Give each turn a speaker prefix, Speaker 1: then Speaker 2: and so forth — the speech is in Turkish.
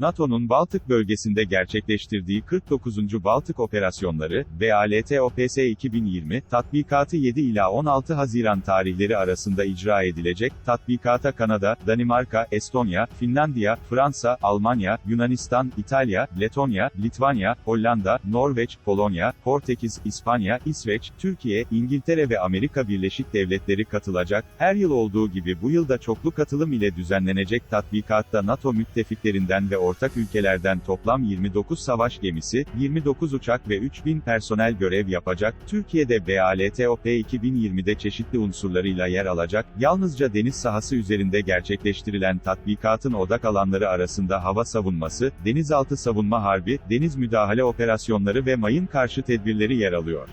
Speaker 1: NATO'nun Baltık bölgesinde gerçekleştirdiği 49. Baltık Operasyonları, BALT-OPS 2020, tatbikatı 7 ila 16 Haziran tarihleri arasında icra edilecek, tatbikata Kanada, Danimarka, Estonya, Finlandiya, Fransa, Almanya, Yunanistan, İtalya, Letonya, Litvanya, Hollanda, Norveç, Polonya, Portekiz, İspanya, İsveç, Türkiye, İngiltere ve Amerika Birleşik Devletleri katılacak, her yıl olduğu gibi bu yılda çoklu katılım ile düzenlenecek tatbikatta NATO müttefiklerinden ve ortak ülkelerden toplam 29 savaş gemisi, 29 uçak ve 3000 personel görev yapacak, Türkiye'de BALTOP 2020'de çeşitli unsurlarıyla yer alacak, yalnızca deniz sahası üzerinde gerçekleştirilen tatbikatın odak alanları arasında hava savunması, denizaltı savunma harbi, deniz müdahale operasyonları ve mayın karşı tedbirleri yer alıyor.